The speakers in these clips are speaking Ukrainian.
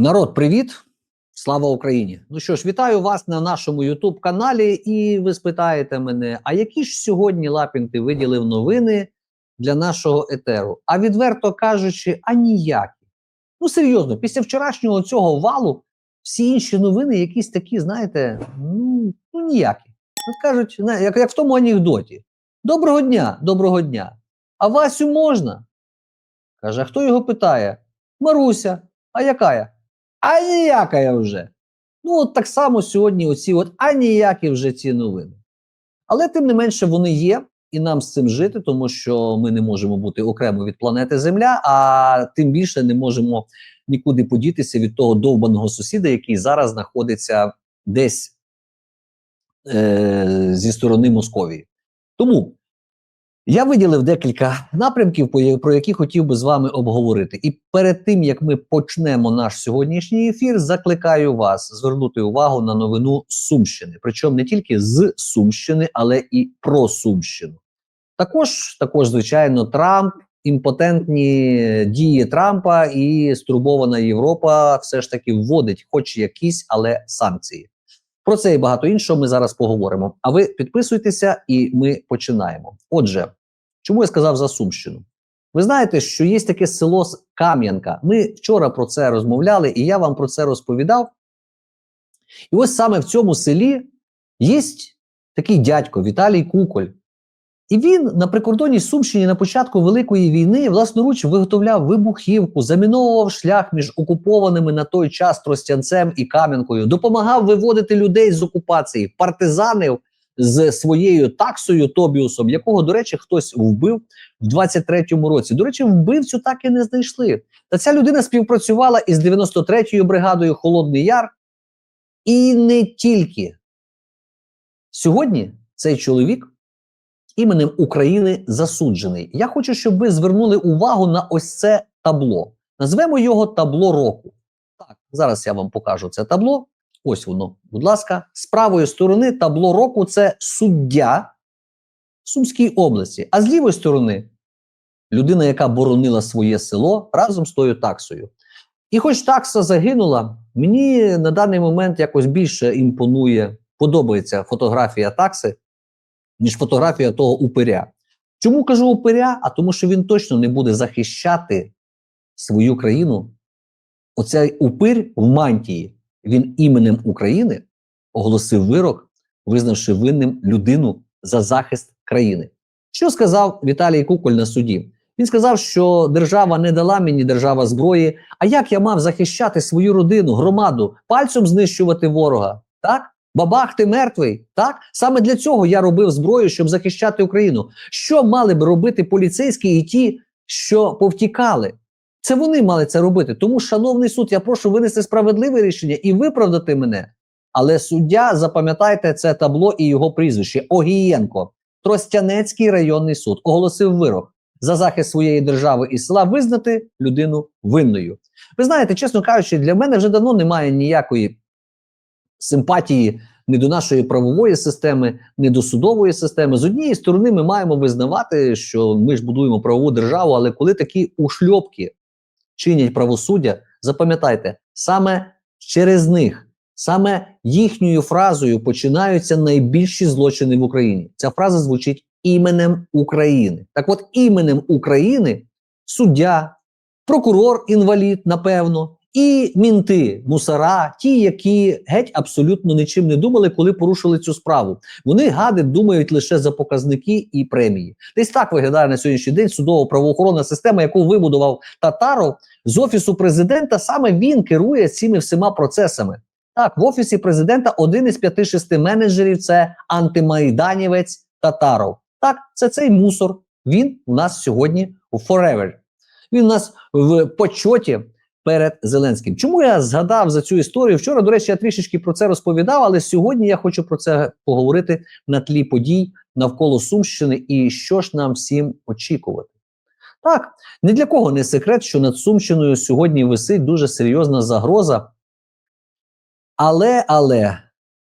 Народ, привіт! Слава Україні! Ну що ж, вітаю вас на нашому Ютуб каналі. І ви спитаєте мене, а які ж сьогодні Лапін ти виділив новини для нашого етеру? А відверто кажучи, а ніякі. Ну серйозно, після вчорашнього цього валу всі інші новини якісь такі, знаєте, ну, ну ніякі. От кажуть, як, як в тому анекдоті: Доброго дня, доброго дня. А Васю можна? Каже, а хто його питає? Маруся, а якая? А ніяка вже. Ну, от так само сьогодні оці от а ніякі вже ці новини. Але тим не менше вони є, і нам з цим жити, тому що ми не можемо бути окремо від планети Земля, а тим більше не можемо нікуди подітися від того довбаного сусіда, який зараз знаходиться десь е- зі сторони Московії. Тому я виділив декілька напрямків, про які хотів би з вами обговорити. І перед тим як ми почнемо наш сьогоднішній ефір, закликаю вас звернути увагу на новину Сумщини. Причому не тільки з Сумщини, але і про Сумщину. Також, також, звичайно, Трамп, імпотентні дії Трампа і стурбована Європа все ж таки вводить, хоч якісь, але санкції. Про це і багато іншого ми зараз поговоримо. А ви підписуйтеся, і ми починаємо. Отже, чому я сказав за Сумщину? Ви знаєте, що є таке село Кам'янка. Ми вчора про це розмовляли, і я вам про це розповідав. І ось саме в цьому селі є такий дядько Віталій Куколь. І він на прикордонній Сумщині на початку Великої війни власноруч виготовляв вибухівку, заміновував шлях між окупованими на той час Тростянцем і Кам'янкою, допомагав виводити людей з окупації, партизанив з своєю таксою Тобіусом, якого, до речі, хтось вбив в 23-му році. До речі, вбивцю так і не знайшли. Та ця людина співпрацювала із 93-ю бригадою Холодний Яр. І не тільки. Сьогодні цей чоловік іменем України засуджений. Я хочу, щоб ви звернули увагу на ось це табло. Назвемо його табло року. Так, зараз я вам покажу це табло. Ось воно, будь ласка, з правої сторони табло року це суддя в Сумській області, а з лівої сторони людина, яка боронила своє село разом з тою таксою. І хоч такса загинула, мені на даний момент якось більше імпонує, подобається фотографія такси, ніж фотографія того упиря. Чому кажу упиря? А тому, що він точно не буде захищати свою країну. Оцей упир в мантії, він іменем України оголосив вирок, визнавши винним людину за захист країни. Що сказав Віталій Куколь на суді? Він сказав, що держава не дала мені держава зброї. А як я мав захищати свою родину, громаду, пальцем знищувати ворога? Так? Бабах, ти мертвий. Так? Саме для цього я робив зброю, щоб захищати Україну. Що мали б робити поліцейські і ті, що повтікали? Це вони мали це робити. Тому, шановний суд, я прошу винести справедливе рішення і виправдати мене. Але суддя, запам'ятайте це табло і його прізвище Огієнко, Тростянецький районний суд, оголосив вирок за захист своєї держави і села визнати людину винною. Ви знаєте, чесно кажучи, для мене вже давно немає ніякої симпатії ні до нашої правової системи, ні до судової системи. З однієї сторони, ми маємо визнавати, що ми ж будуємо правову державу, але коли такі ушльопки чинять правосуддя, запам'ятайте, саме через них, саме їхньою фразою починаються найбільші злочини в Україні. Ця фраза звучить іменем України. Так от іменем України суддя, прокурор інвалід, напевно, і мінти, мусора, ті, які геть абсолютно нічим не думали, коли порушили цю справу. Вони гади думають лише за показники і премії. Десь так виглядає на сьогоднішній день судово правоохоронна система, яку вибудував Татаров з офісу президента. Саме він керує цими всіма процесами. Так, в офісі президента один із п'яти-шести менеджерів це антимайданівець Татаров. Так, це цей мусор. Він у нас сьогодні у forever. Він у нас в почоті перед Зеленським. Чому я згадав за цю історію? Вчора, до речі, я трішечки про це розповідав, але сьогодні я хочу про це поговорити на тлі подій навколо Сумщини і що ж нам всім очікувати. Так, ні для кого не секрет, що над Сумщиною сьогодні висить дуже серйозна загроза. Але, але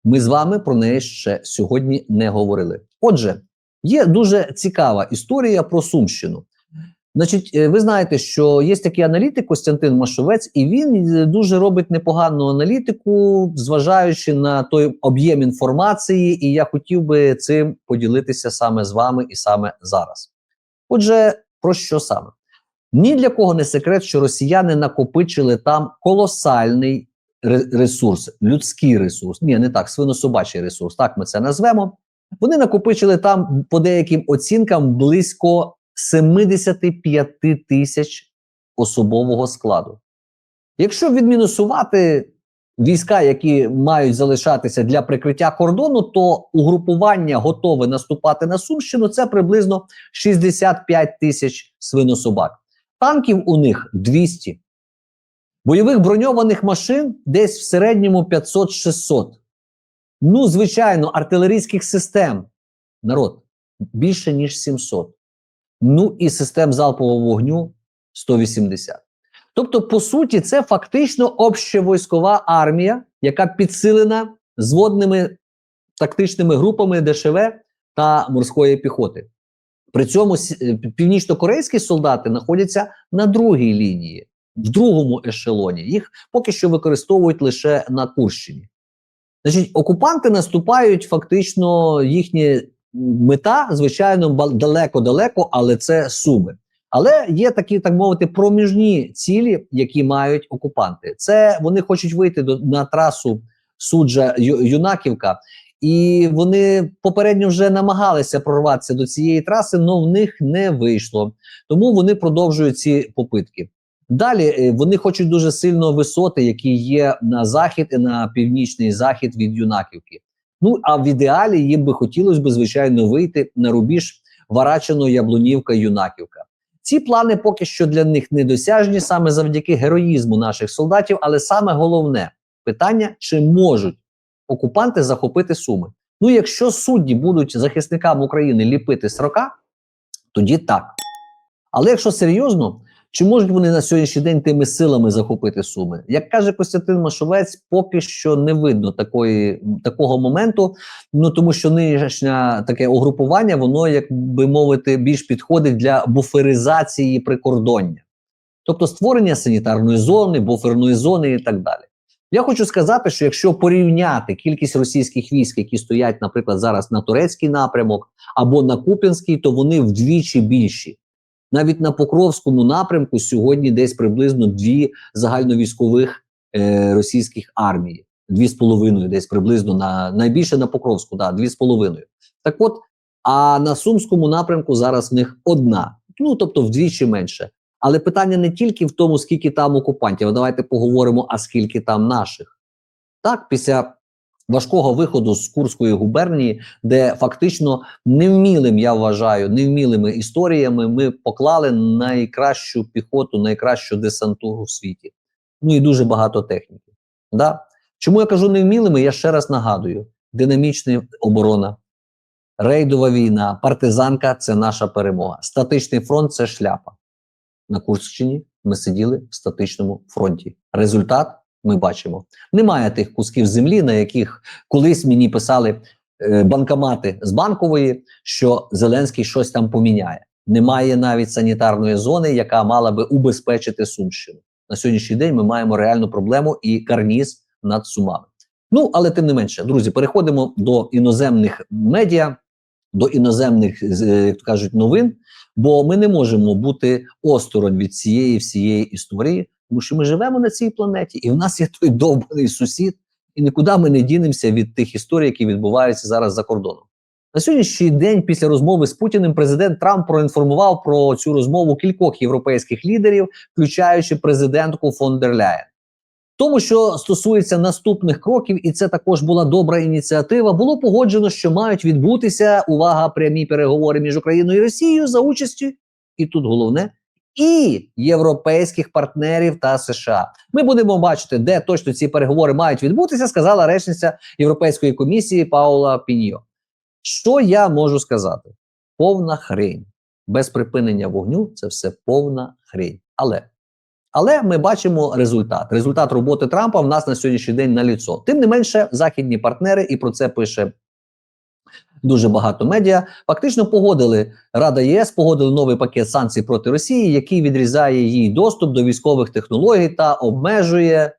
ми з вами про неї ще сьогодні не говорили. Отже, є дуже цікава історія про Сумщину. Значить, е, ви знаєте, що є такий аналітик Костянтин Машовець, і він е, дуже робить непогану аналітику, зважаючи на той об'єм інформації, і я хотів би цим поділитися саме з вами і саме зараз. Отже, про що саме? Ні для кого не секрет, що росіяни накопичили там колосальний ресурс, людський ресурс. Ні, не так, свинособачий ресурс, так ми це назвемо. Вони накопичили там, по деяким оцінкам, близько 75 тисяч особового складу. Якщо відмінусувати війська, які мають залишатися для прикриття кордону, то угрупування готове наступати на Сумщину це приблизно 65 тисяч свинособак. Танків у них 200. Бойових броньованих машин десь в середньому 500-600. Ну, звичайно, артилерійських систем народ більше ніж 700. Ну і систем залпового вогню 180. Тобто, по суті, це фактично общевойськова армія, яка підсилена зводними тактичними групами ДШВ та морської піхоти. При цьому е, північно-корейські солдати знаходяться на другій лінії, в другому ешелоні. Їх поки що використовують лише на Курщині. Значить, окупанти наступають фактично їхня мета, звичайно, далеко-далеко, але це суми. Але є такі, так мовити, проміжні цілі, які мають окупанти. Це вони хочуть вийти до на трасу суджа Юнаківка, і вони попередньо вже намагалися прорватися до цієї траси, але в них не вийшло. Тому вони продовжують ці попитки. Далі е, вони хочуть дуже сильно висоти, які є на захід і на північний захід від Юнаківки. Ну а в ідеалі їм би хотілося б, звичайно, вийти на рубіж Варачино, Яблунівка, Юнаківка. Ці плани поки що для них недосяжні саме завдяки героїзму наших солдатів. Але саме головне питання: чи можуть окупанти захопити суми? Ну, якщо судді будуть захисникам України ліпити срока, тоді так. Але якщо серйозно, чи можуть вони на сьогоднішній день тими силами захопити суми? Як каже Костянтин Машовець, поки що не видно такої, такого моменту. Ну тому що нинішнє таке угрупування, воно, як би мовити, більш підходить для буферизації прикордоння, тобто створення санітарної зони, буферної зони і так далі. Я хочу сказати, що якщо порівняти кількість російських військ, які стоять, наприклад, зараз на турецький напрямок або на Куп'янський, то вони вдвічі більші. Навіть на Покровському напрямку сьогодні десь приблизно дві загальновійськових е, російських армії. Дві з половиною, десь приблизно на найбільше на Покровську, да, дві з половиною. Так от, а на Сумському напрямку зараз в них одна, ну тобто вдвічі менше. Але питання не тільки в тому, скільки там окупантів. Давайте поговоримо, а скільки там наших. Так, після важкого виходу з Курської губернії, де фактично невмілим, я вважаю, невмілими історіями ми поклали найкращу піхоту, найкращу десантуру в світі. Ну і дуже багато техніки. Да? Чому я кажу невмілими? Я ще раз нагадую: динамічна оборона, рейдова війна, партизанка це наша перемога. Статичний фронт це шляпа. На Курщині ми сиділи в статичному фронті. Результат ми бачимо. Немає тих кусків землі, на яких колись мені писали е, банкомати з банкової, що Зеленський щось там поміняє. Немає навіть санітарної зони, яка мала би убезпечити Сумщину. На сьогоднішній день ми маємо реальну проблему і карніз над Сумами. Ну, але тим не менше, друзі, переходимо до іноземних медіа, до іноземних, е, як то кажуть, новин. Бо ми не можемо бути осторонь від цієї всієї історії, тому що ми живемо на цій планеті, і в нас є той довбаний сусід, і нікуди ми не дінемося від тих історій, які відбуваються зараз за кордоном. На сьогоднішній день, після розмови з Путіним, президент Трамп проінформував про цю розмову кількох європейських лідерів, включаючи президентку фон дер Ляєн. Тому, що стосується наступних кроків, і це також була добра ініціатива, було погоджено, що мають відбутися увага, прямі переговори між Україною і Росією за участю, і тут головне, і європейських партнерів та США. Ми будемо бачити, де точно ці переговори мають відбутися, сказала речниця Європейської комісії Паула Піньо. Що я можу сказати? Повна хрень. Без припинення вогню це все повна хрень. Але але ми бачимо результат. Результат роботи Трампа в нас на сьогоднішній день на ліцо. Тим не менше, західні партнери, і про це пише дуже багато медіа, фактично погодили Рада ЄС, погодили новий пакет санкцій проти Росії, який відрізає їй доступ до військових технологій та обмежує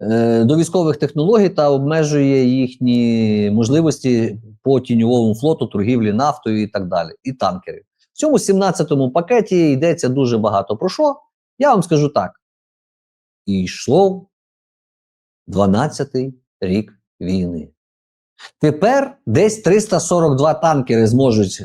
е, до військових технологій та обмежує їхні можливості по тіньовому флоту, торгівлі нафтою і так далі, і танкерів. В цьому 17-му пакеті йдеться дуже багато про що. Я вам скажу так: і йшло 12-й рік війни. Тепер десь 342 танкери зможуть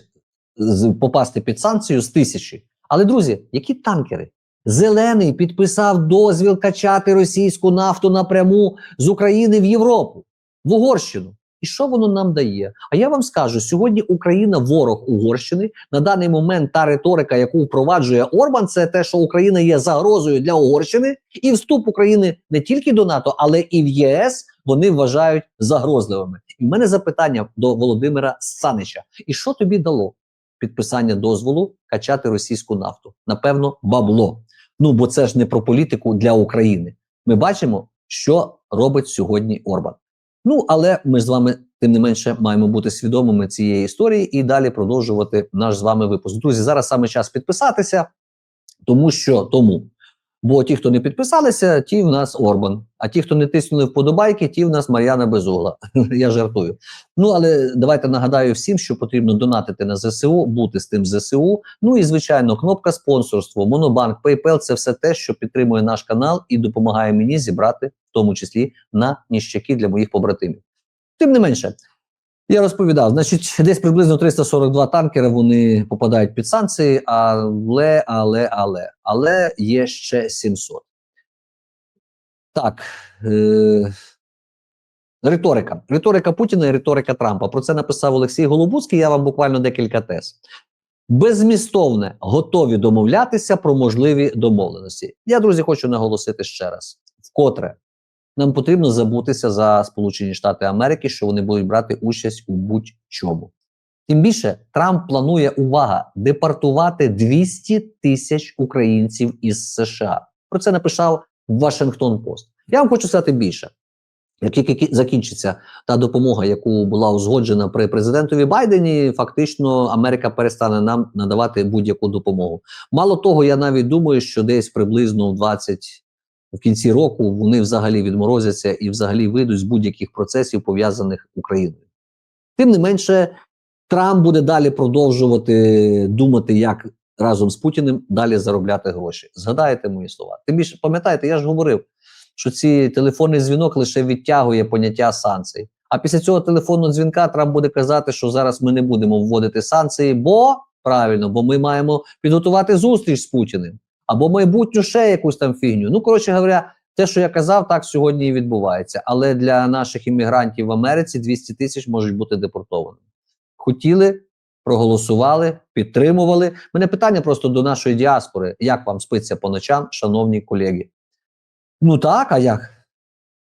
попасти під санкцію з тисячі. Але, друзі, які танкери? Зелений підписав дозвіл качати російську нафту напряму з України в Європу, в Угорщину. І що воно нам дає? А я вам скажу: сьогодні Україна ворог Угорщини. На даний момент та риторика, яку впроваджує Орбан, це те, що Україна є загрозою для Угорщини, і вступ України не тільки до НАТО, але і в ЄС вони вважають загрозливими. І в мене запитання до Володимира Санича: і що тобі дало підписання дозволу качати російську нафту? Напевно, бабло. Ну бо це ж не про політику для України. Ми бачимо, що робить сьогодні Орбан. Ну але ми з вами тим не менше маємо бути свідомими цієї історії і далі продовжувати наш з вами випуск. Друзі, зараз саме час підписатися, тому що тому. Бо ті, хто не підписалися, ті в нас Орбан. А ті, хто не тиснули вподобайки, ті в нас Мар'яна Безугла. Я жартую. Ну але давайте нагадаю всім, що потрібно донатити на ЗСУ, бути з тим ЗСУ. Ну і звичайно, кнопка спонсорство, Монобанк, PayPal – це все те, що підтримує наш канал і допомагає мені зібрати, в тому числі на ніщаки для моїх побратимів. Тим не менше, я розповідав, значить, десь приблизно 342 танкери вони попадають під санкції, але, але, але, але є ще 700. Так. Е- риторика. Риторика Путіна і риторика Трампа. Про це написав Олексій Голобуцький. Я вам буквально декілька тез. Беззмістовне готові домовлятися про можливі домовленості. Я, друзі, хочу наголосити ще раз: вкотре нам потрібно забутися за Сполучені Штати Америки, що вони будуть брати участь у будь-чому. Тим більше Трамп планує увага депортувати 200 тисяч українців із США. Про це написав Вашингтон Пост. Я вам хочу сказати більше. Як тільки закінчиться та допомога, яку була узгоджена при президентові Байдені, фактично Америка перестане нам надавати будь-яку допомогу. Мало того, я навіть думаю, що десь приблизно в 20 в кінці року вони взагалі відморозяться і взагалі вийдуть з будь-яких процесів пов'язаних Україною. Тим не менше, Трамп буде далі продовжувати думати, як разом з Путіним далі заробляти гроші. Згадаєте мої слова? Тим більше пам'ятаєте, я ж говорив, що ці телефонний дзвінок лише відтягує поняття санкцій. А після цього телефонного дзвінка Трамп буде казати, що зараз ми не будемо вводити санкції, бо правильно, бо ми маємо підготувати зустріч з Путіним або майбутню ще якусь там фігню. Ну, коротше говоря, те, що я казав, так сьогодні і відбувається. Але для наших іммігрантів в Америці 200 тисяч можуть бути депортованими. Хотіли, проголосували, підтримували. Мене питання просто до нашої діаспори: як вам спиться по ночам, шановні колеги? Ну так, а як?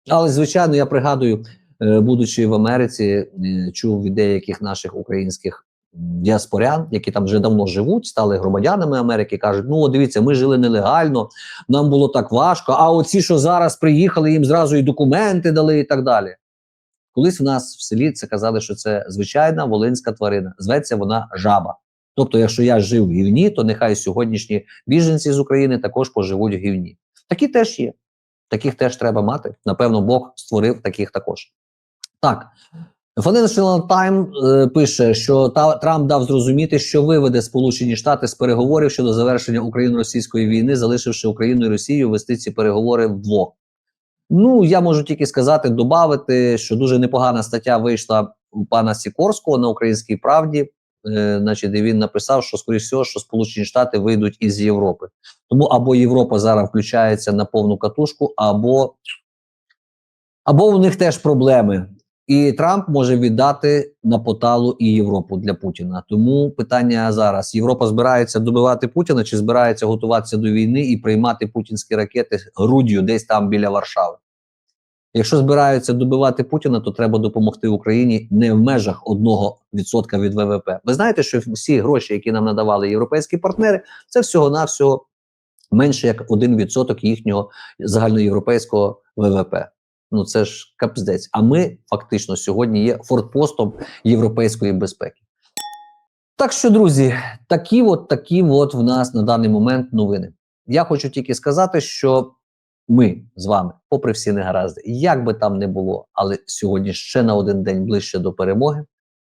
Але звичайно, я пригадую, е, будучи в Америці, е, чув від деяких наших українських діаспорян, які там вже давно живуть, стали громадянами Америки, кажуть: ну, дивіться, ми жили нелегально, нам було так важко. А оці, що зараз приїхали, їм зразу і документи дали, і так далі. Колись в нас в селі це казали, що це звичайна волинська тварина. Зветься вона жаба. Тобто, якщо я жив в гівні, то нехай сьогоднішні біженці з України також поживуть в гівні. Такі теж є. Таких теж треба мати. Напевно, Бог створив таких також. Так. Financial Times е, пише, що та, Трамп дав зрозуміти, що виведе Сполучені Штати з переговорів щодо завершення Україно-російської війни, залишивши Україну і Росію вести ці переговори вдвох. Ну, я можу тільки сказати, додати, що дуже непогана стаття вийшла у пана Сікорського на Українській правді. Е, значить, де він написав, що скоріш всього, що Сполучені Штати вийдуть із Європи. Тому або Європа зараз включається на повну катушку, або, або у них теж проблеми. І Трамп може віддати на поталу і Європу для Путіна. Тому питання зараз: Європа збирається добивати Путіна чи збирається готуватися до війни і приймати путінські ракети груддю десь там біля Варшави. Якщо збираються добивати Путіна, то треба допомогти Україні не в межах 1% від ВВП. Ви знаєте, що всі гроші, які нам надавали європейські партнери, це всього-навсього менше як 1% їхнього загальноєвропейського ВВП. Ну це ж капздець. А ми фактично сьогодні є фортпостом європейської безпеки. Так що, друзі, такі от такі от в нас на даний момент новини. Я хочу тільки сказати, що ми з вами, попри всі негаразди, як би там не було, але сьогодні ще на один день ближче до перемоги,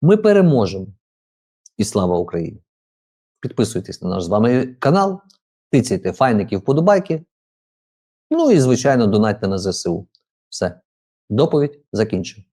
ми переможемо. І слава Україні! Підписуйтесь на наш з вами канал, тицяйте файники вподобайки. Ну і, звичайно, донатьте на ЗСУ. Все. Доповідь закінчена.